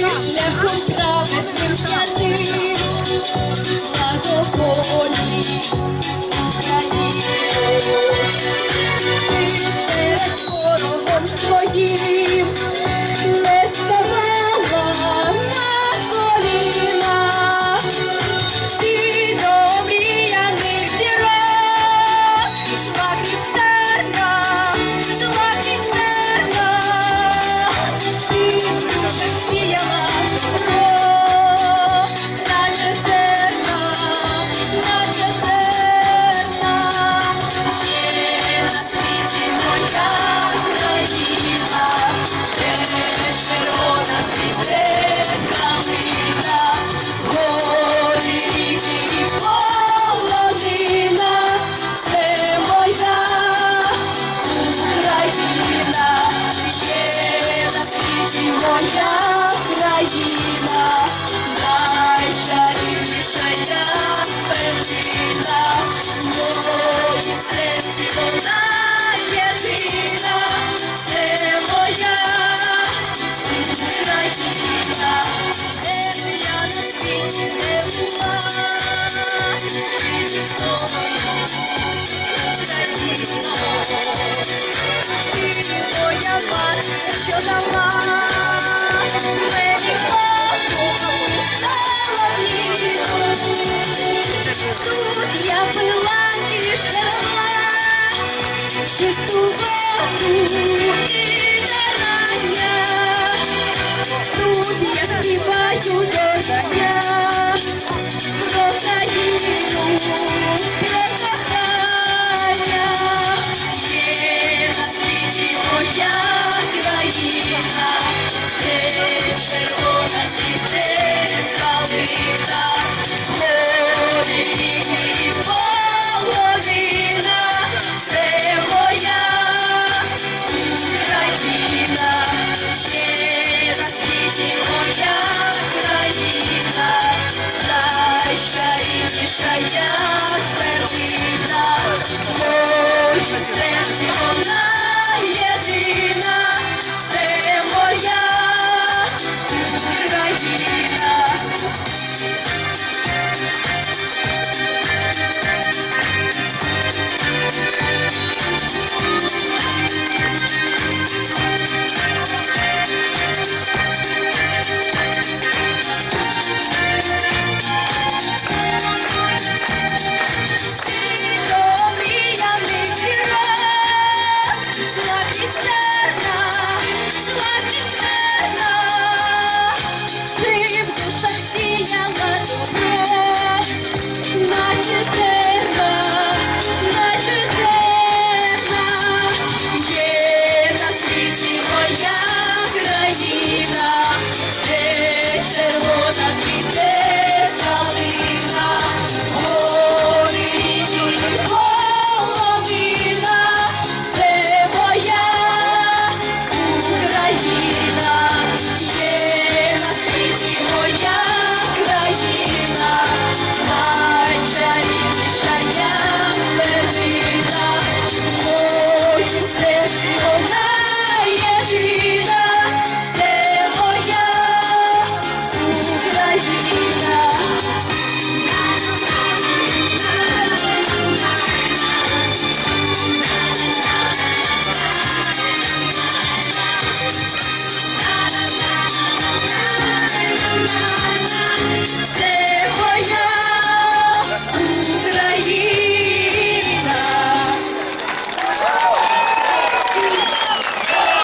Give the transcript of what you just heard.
шляхом травним святим, благоволі Україну. Ти перед ворогом своїм дала, що дала, мені. Тут я пила і жерла, чисту. Тут я співаю до дання. batallas perdidas, luchas en vencer se voltar.